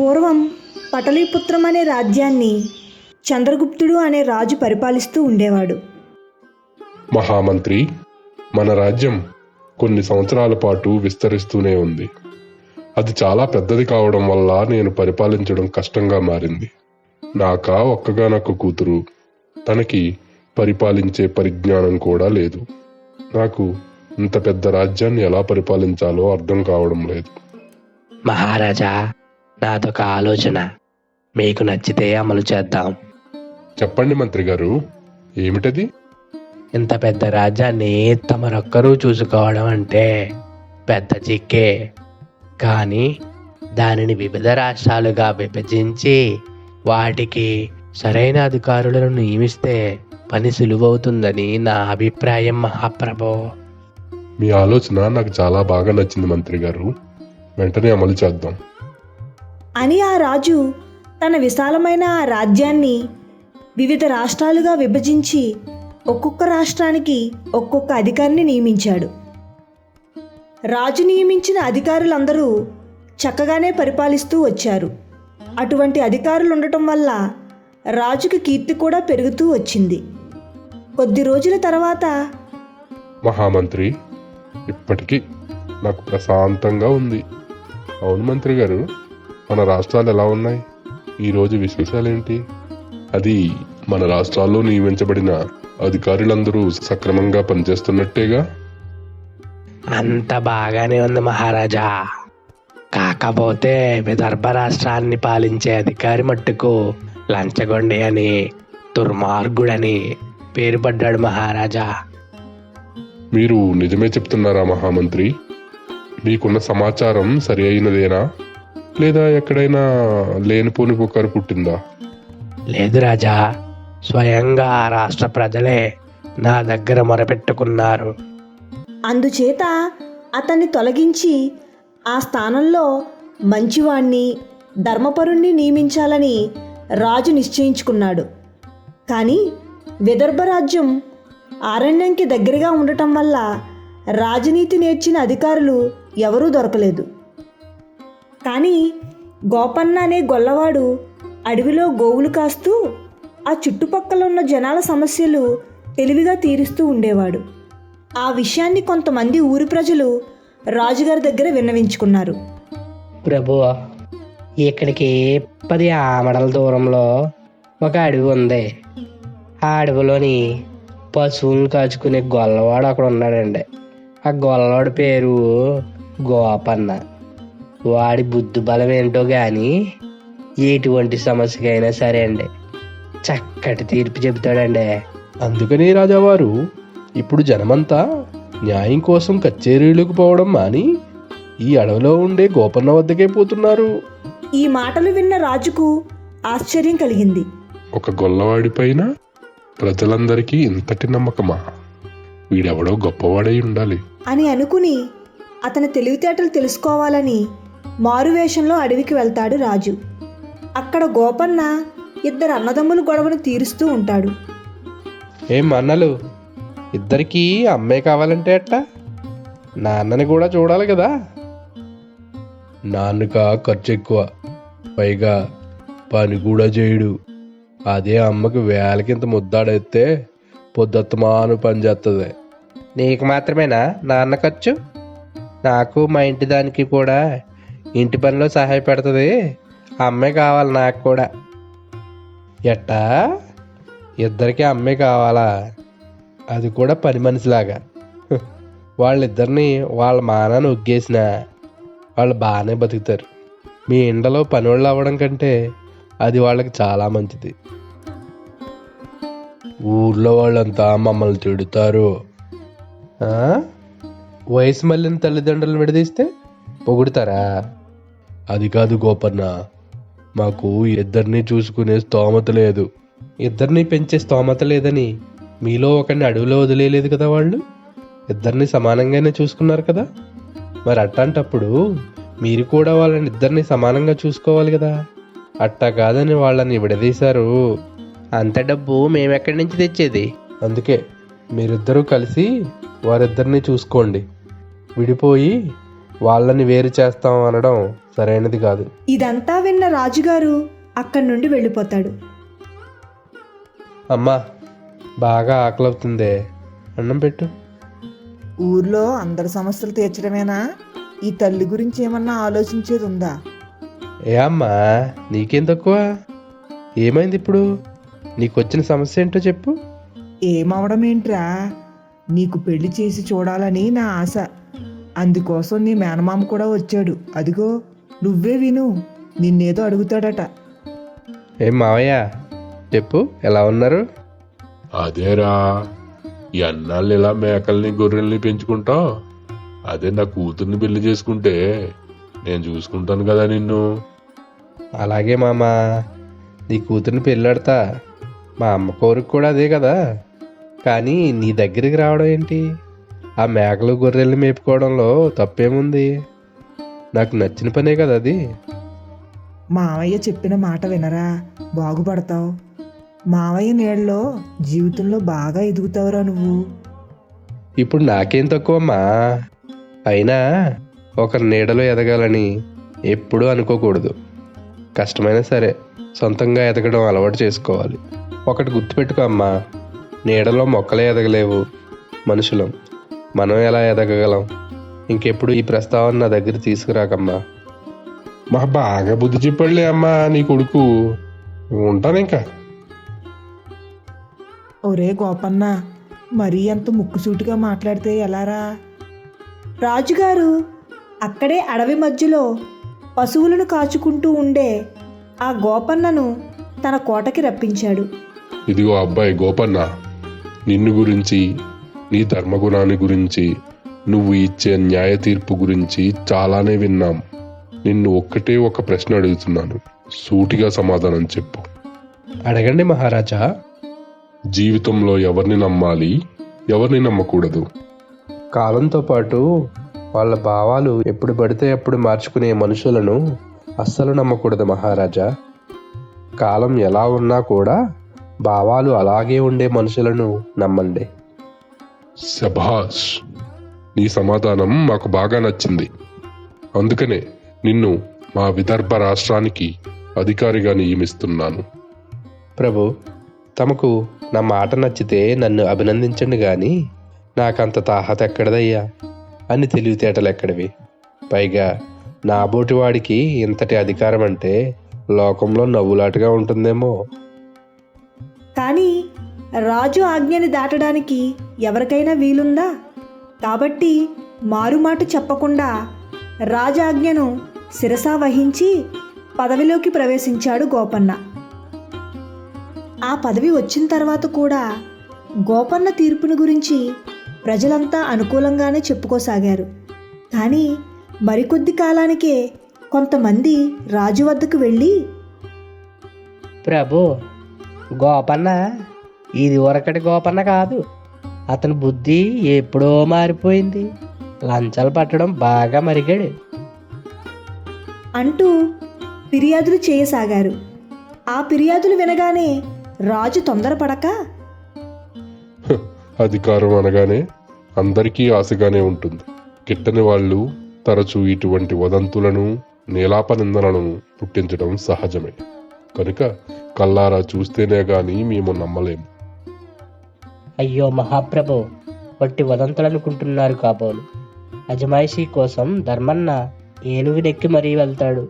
పూర్వం పటలీపుత్రం అనే రాజ్యాన్ని చంద్రగుప్తుడు అనే రాజు పరిపాలిస్తూ ఉండేవాడు. మహామంత్రి మన రాజ్యం కొన్ని సంవత్సరాల పాటు విస్తరిస్తూనే ఉంది. అది చాలా పెద్దది కావడం వల్ల నేను పరిపాలించడం కష్టంగా మారింది. నాకా ఒక్కగానొక్క కూతురు తనకి పరిపాలించే పరిజ్ఞానం కూడా లేదు. నాకు ఇంత పెద్ద రాజ్యాన్ని ఎలా పరిపాలించాలో అర్థం కావడం లేదు. మహారాజా నాదొక ఆలోచన. మీకు నచ్చితే అమలు చేద్దాం. చెప్పండి మంత్రి గారు ఏమిటది? ఇంత పెద్ద రాజ్యాన్ని తమరొక్కరూ చూసుకోవడం అంటే పెద్ద చిక్కే కానీ దానిని వివిధ రాష్ట్రాలుగా విభజించి వాటికి సరైన అధికారులను నియమిస్తే పని సులువవుతుందని నా అభిప్రాయం మహాప్రభు. మీ ఆలోచన నాకు చాలా బాగా నచ్చింది మంత్రి గారు. వెంటనే అమలు చేద్దాం. అని ఆ రాజు తన విశాలమైన ఆ రాజ్యాన్ని వివిధ రాష్ట్రాలుగా విభజించి ఒక్కొక్క రాష్ట్రానికి ఒక్కొక్క అధికారిని నియమించాడు. రాజు నియమించిన అధికారులందరూ చక్కగానే పరిపాలిస్తూ వచ్చారు. అటువంటి అధికారులు ఉండటం వల్ల రాజుకి కీర్తి కూడా పెరుగుతూ వచ్చింది. కొద్ది రోజుల తర్వాత మహామంత్రి ఇప్పటికీ నాకు ప్రశాంతంగా ఉంది. అవును మంత్రి గారు మన రాష్ట్రాలు ఎలా ఉన్నాయి? ఈరోజు విశేషాలేంటి? అది మన రాష్ట్రాల్లో నియమించబడిన అధికారులందరూ సక్రమంగా పనిచేస్తున్నట్టేగా? అంత బాగానే ఉంది మహారాజా. కాకపోతే విదర్భ రాష్ట్రాన్ని పాలించే అధికారి మట్టుకు లంచగొండి అని దుర్మార్గుడని పేరు పడ్డాడు మహారాజా. మీరు నిజమే చెప్తున్నారా మహామంత్రి? మీకున్న సమాచారం సరి అయినదేనా? లేదా ఎక్కడైనా లేనిపోని పుకారు పుట్టిందా? లేదు రాజా స్వయంగా ఆ రాష్ట్ర ప్రజలే నా దగ్గర మొరపెట్టుకున్నారు. అందుచేత అతన్ని తొలగించి ఆ స్థానంలో మంచివాణ్ణి ధర్మపరుణ్ణి నియమించాలని రాజు నిశ్చయించుకున్నాడు. కానీ విదర్భ రాజ్యం ఆరణ్యంకి దగ్గరగా ఉండటం వల్ల రాజనీతి నేర్చిన అధికారులు ఎవరూ దొరకలేదు. కానీ గోపన్న అనే గొల్లవాడు అడవిలో గోవులు కాస్తూ ఆ చుట్టుపక్కల ఉన్న జనాల సమస్యలు తెలివిగా తీరుస్తూ ఉండేవాడు. ఆ విషయాన్ని కొంతమంది ఊరి ప్రజలు రాజుగారి దగ్గర విన్నవించుకున్నారు. ప్రభు ఇక్కడికి పది ఆమడల దూరంలో ఒక అడవి ఉంది. ఆ అడవిలోని పశువులను కాచుకునే గొల్లవాడు అక్కడ ఉన్నాడండి. ఆ గొల్లవాడి పేరు గోపన్న. వాడి బుద్ధి బలం ఏంటో కానీ ఎటువంటి సమస్యకైనా సరే అండి. చక్కటి తీర్పు చెబుతాడండి. అందుకని రాజావారు ఇప్పుడు జనమంతా న్యాయం కోసం కచేరీలకు పోవడం మాని ఈ అడవిలో ఉండే గోపన్న వద్దకే పోతున్నారు. ఈ మాటలు విన్న రాజుకు ఆశ్చర్యం కలిగింది. ఒక గొల్లవాడి పైన ప్రజలందరికీ ఇంతటి నమ్మకమా? వీడెవడో గొప్పవాడై ఉండాలి. అని అనుకుని అతని తెలివితేటలు తెలుసుకోవాలని మారువేషంలో అడవికి వెళ్తాడు రాజు. అక్కడ గోపన్న ఇద్దరు అన్నదమ్ములు గొడవను తీరుస్తూ ఉంటాడు. ఏం అన్నలు? ఇద్దరికీ అమ్మే కావాలంటే అట్టా నాన్నని కూడా చూడాలి కదా? నాన్నక ఖర్చు ఎక్కువ. పైగా పని కూడా చేయడు. అదే అమ్మకి వేలకింత ముద్దాడైతే పొద్దుత్తమాను పని చేస్తుంది నీకు మాత్రమేనా నాన్న ఖర్చు? నాకు మా ఇంటి దానికి కూడా ఇంటి పనిలో సహాయపడుతుంది అమ్మే కావాలి నాకు కూడా. ఎట్టా? ఇద్దరికి అమ్మే కావాలా? అది కూడా పని మనిషిలాగా. వాళ్ళిద్దరిని వాళ్ళ మానాన్ని ఒగ్గేసిన వాళ్ళు బాగానే బతుకుతారు. మీ ఇండలో పనివాళ్ళు అవ్వడం కంటే అది వాళ్ళకి చాలా మంచిది. ఊర్లో వాళ్ళంతా మమ్మల్ని తిడుతారు. వయసు మళ్ళిన తల్లిదండ్రులు విడదీస్తే పొగుడుతారా? అది కాదు గోపన్న. మాకు ఇద్దరిని చూసుకునే స్తోమత లేదు. ఇద్దరిని పెంచే స్తోమత లేదని మీలో ఒకరిని అడవిలో వదిలేయలేదు కదా వాళ్ళు? ఇద్దరిని సమానంగానే చూసుకున్నారు కదా? మరి అట్లాంటప్పుడు మీరు కూడా వాళ్ళని ఇద్దరిని సమానంగా చూసుకోవాలి కదా? అట్టా కాదని వాళ్ళని విడదీశారు. అంత డబ్బు మేమెక్కడి నుంచి తెచ్చేది? అందుకే మీరిద్దరూ కలిసి వారిద్దరిని చూసుకోండి. విడిపోయి వాళ్ళని వేరు చేస్తాం అనడం సరైనది కాదు. ఇదంతా విన్న రాజుగారు అక్కడి నుండి వెళ్ళిపోతాడు. అమ్మా బాగా ఆకలవుతుందే. అన్నం పెట్టు. ఊర్లో అందరి సమస్యలు తీర్చడమేనా? ఈ తల్లి గురించి ఏమన్నా ఆలోచించేది ఉందా? ఏ అమ్మా నీకేం తక్కువ? ఏమైంది ఇప్పుడు? నీకు వచ్చిన సమస్య ఏంటో చెప్పు. ఏమవడం ఏంట్రా? నీకు పెళ్ళి చేసి చూడాలని నా ఆశ. అందుకోసం నీ మేనమామ కూడా వచ్చాడు. అదిగో నువ్వే విను నిన్నేదో అడుగుతాడట. ఏం మావయ్య చెప్పు ఎలా ఉన్నారు? అదేరా ఈ అన్నాళ్ళు ఇలా మేకల్ని గొర్రెల్ని పెంచుకుంటావు? అదే నా కూతుర్ని పెళ్ళి చేసుకుంటే నేను చూసుకుంటాను కదా నిన్ను. అలాగే మామ నీ కూతుర్ని పెళ్ళాడతా. మా అమ్మ కోరిక కూడా అదే కదా. కానీ నీ దగ్గరికి రావడం ఏంటి? ఆ మేకలు గొర్రెల్ని మేపుకోవడంలో తప్పేముంది? నాకు నచ్చిన పనే కదా అది. మావయ్య చెప్పిన మాట వినరా? బాగుపడతావు. మావయ్య నీళ్ళలో జీవితంలో బాగా ఎదుగుతావురా నువ్వు. ఇప్పుడు నాకేం తక్కువమ్మా? అయినా ఒకరి నీడలో ఎదగాలని ఎప్పుడూ అనుకోకూడదు. కష్టమైనా సరే సొంతంగా ఎదగడం అలవాటు చేసుకోవాలి. ఒకటి గుర్తుపెట్టుకో అమ్మా. నీడలో మొక్కలే ఎదగలేవు. మనుషులం. మనం ఎలా ఎదగగలం? ఇంకెప్పుడు ఈ ప్రస్తావన నా దగ్గర తీసుకురాకమ్మా. మా బాగా బుద్ధి చెప్పాడులే అమ్మా నీ కొడుకు. ఉంటాను ఇంకా. ఒరే గోపన్న మరీ అంత ముక్కుసూటిగా మాట్లాడితే ఎలారా? రాజుగారు అక్కడే అడవి మధ్యలో పశువులను కాచుకుంటూ ఉండే ఆ గోపన్నను తన కోటకి రప్పించాడు. ఇదిగో అబ్బాయి గోపన్న నిన్ను గురించి నీ ధర్మగుణాన్ని గురించి నువ్వు ఇచ్చే న్యాయ తీర్పు గురించి చాలానే విన్నాం. నిన్ను ఒక్కటే ఒక ప్రశ్న అడుగుతున్నాను. సూటిగా సమాధానం చెప్పు. అడగండి మహారాజా. జీవితంలో ఎవరిని నమ్మాలి ఎవరిని నమ్మకూడదు? కాలంతో పాటు వాళ్ళ భావాలు ఎప్పుడు పడితే అప్పుడు మార్చుకునే మనుషులను అస్సలు నమ్మకూడదు మహారాజా. కాలం ఎలా ఉన్నా కూడా భావాలు అలాగే ఉండే మనుషులను నమ్మండి. శభాష్ నీ సమాధానం మాకు బాగా నచ్చింది. అందుకనే నిన్ను మా విదర్భ రాష్ట్రానికి అధికారిగా నియమిస్తున్నాను. ప్రభు తమకు నా మాట నచ్చితే నన్ను అభినందించండి గాని నాకంత తాహత ఎక్కడదయ్యా? అని తెలివితేటలు ఎక్కడివి? పైగా నా బోటివాడికి ఇంతటి అధికారం అంటే లోకంలో నవ్వులాటగా ఉంటుందేమో. కానీ రాజు ఆజ్ఞని దాటడానికి ఎవరికైనా వీలుందా? కాబట్టి మారుమాట చెప్పకుండా రాజాజ్ఞను శిరసా వహించి పదవిలోకి ప్రవేశించాడు గోపన్న. ఆ పదవి వచ్చిన తర్వాత కూడా గోపన్న తీర్పుని గురించి ప్రజలంతా అనుకూలంగానే చెప్పుకోసాగారు. కానీ మరికొద్ది కాలానికే కొంతమంది రాజు వద్దకు వెళ్ళి ప్రభు గోపన్న ఇది వరకటి గోపన్న కాదు. అతని బుద్ధి ఎప్పుడో మారిపోయింది. లంచాలు పట్టడం బాగా మరిగాడు. అంటూ ఫిర్యాదులు చేయసాగారు. ఆ ఫిర్యాదులు వినగానే రాజు తొందరపడక అధికారం అనగానే అందరికీ ఆశగానే ఉంటుంది. గిట్టని వాళ్ళు తరచూ ఇటువంటి వదంతులను నీలాపనిందనలను పుట్టించడం సహజమే. కనుక కల్లారా చూస్తేనే గాని మేము నమ్మలేము. అయ్యో మహాప్రభు వట్టి వదంతులనుకుంటున్నారు కాబోలు. అజమాయిషీ కోసం ధర్మన్న ఏనుగునెక్కి మరీ వెళ్తాడు.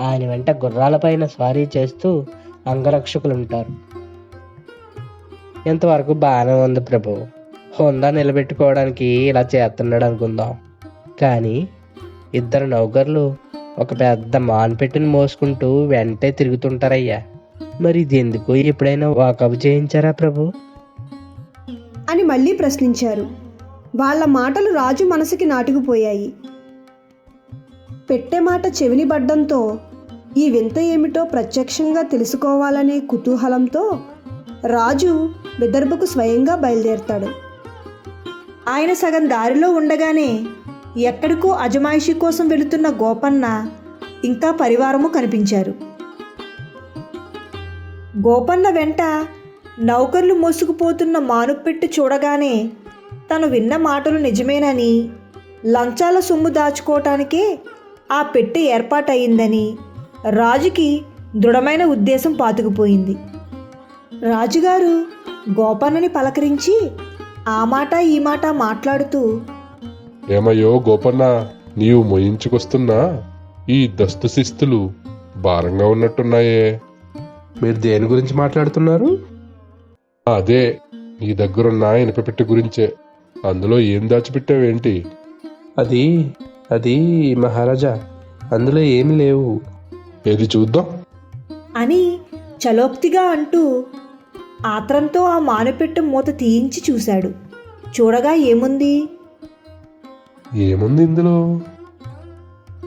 ఆయన వెంట గుర్రాలపైన స్వారీ చేస్తూ అంగరక్షకులుంటారు. ఇంతవరకు బాగానే ఉంది ప్రభు. హోందా నిలబెట్టుకోవడానికి ఇలా చేస్తున్నాడు అనుకుందాం కానీ ఇద్దరు నౌకర్లు ఒక పెద్ద మాన్పెట్టుని మోసుకుంటూ వెంటే తిరుగుతుంటారయ్యా. మరి ఇది ఎందుకు ఎప్పుడైనా వాకపు చేయించారా ప్రభు? అని మళ్ళీ ప్రశ్నించారు. వాళ్ళ మాటలు రాజు మనసుకి నాటుకుపోయాయి. పెట్టే మాట చెవిని పడ్డంతో ఈ వింత ఏమిటో ప్రత్యక్షంగా తెలుసుకోవాలనే కుతూహలంతో రాజు విదర్భకు స్వయంగా బయలుదేరతాడు. ఆయన సగం దారిలో ఉండగానే ఎక్కడికో అజమాయిషి కోసం వెళుతున్న గోపన్న ఇంకా పరివారము కనిపించారు. గోపన్న వెంట నౌకర్లు మోసుకుపోతున్న మానుపెట్టి చూడగానే తను విన్న మాటలు నిజమేనని లంచాల సొమ్ము దాచుకోవటానికే ఆ పెట్టె ఏర్పాటయిందని రాజుకి దృఢమైన ఉద్దేశం పాతుకుపోయింది. రాజుగారు గోపన్నని పలకరించి ఆ మాట ఈ మాట మాట్లాడుతూ ఏమయ్యో గోపన్న నీవు మొయించుకొస్తున్నా ఈ దస్తు శిస్తులు భారంగా ఉన్నట్టున్నాయే. మీరు దేని గురించి మాట్లాడుతున్నారు? అదే నీ దగ్గరున్న ఇనపపెట్టె గురించే. అందులో ఏం దాచిపెట్టావేంటి? అది అది మహారాజా అందులో ఏమి లేవు. ఏది చూద్దాం. అని చలోక్తిగా అంటూ ఆత్రంతో ఆ మానుపెట్టు మూత తీయించి చూశాడు. చూడగా ఏముంది? ఏముంది ఇందులో?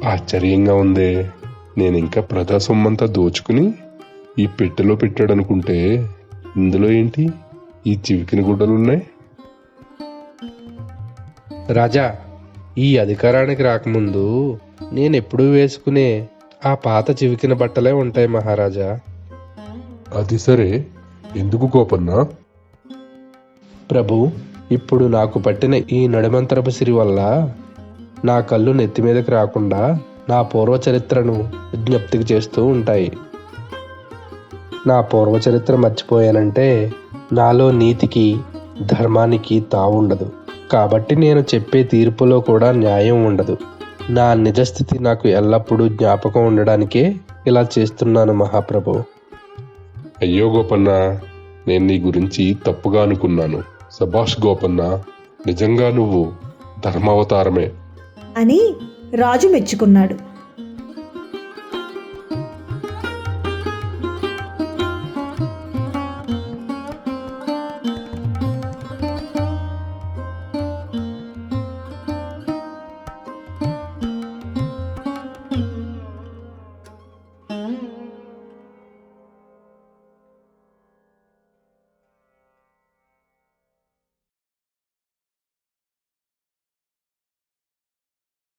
ఆశ్చర్యంగా ఉందే. నేను ఇంకా ప్రజా సొమ్మంతా దోచుకుని ఈ పెట్టెలో పెట్టాడనుకుంటే ఇందులో ఏంటి? ఈ చివికిన గుడ్డలున్నాయి. రాజా ఈ అధికారానికి రాకముందు నేను ఎప్పుడూ వేసుకునే ఆ పాత చివికిన బట్టలే ఉంటాయి మహారాజా. అది సరే. ఎందుకు గోపన్న ప్రభు ఇప్పుడు నాకు పట్టిన ఈ నడిమంతరపు సిరి వల్ల నా కళ్ళు నెత్తి మీదకి రాకుండా నా పూర్వ చరిత్రను విజ్ఞప్తికి చేస్తూ ఉంటాయి. నా పూర్వ చరిత్ర మర్చిపోయానంటే నాలో నీతికి ధర్మానికి తావుండదు. కాబట్టి నేను చెప్పే తీర్పులో కూడా న్యాయం ఉండదు. నా నిజస్థితి నాకు ఎల్లప్పుడూ జ్ఞాపకం ఉండడానికే ఇలా చేస్తున్నాను మహాప్రభు. అయ్యో గోపన్న నేను నీ గురించి తప్పుగా అనుకున్నాను. సభాష్ గోపన్న నిజంగా నువ్వు ధర్మావతారమే. అని రాజు మెచ్చుకున్నాడు.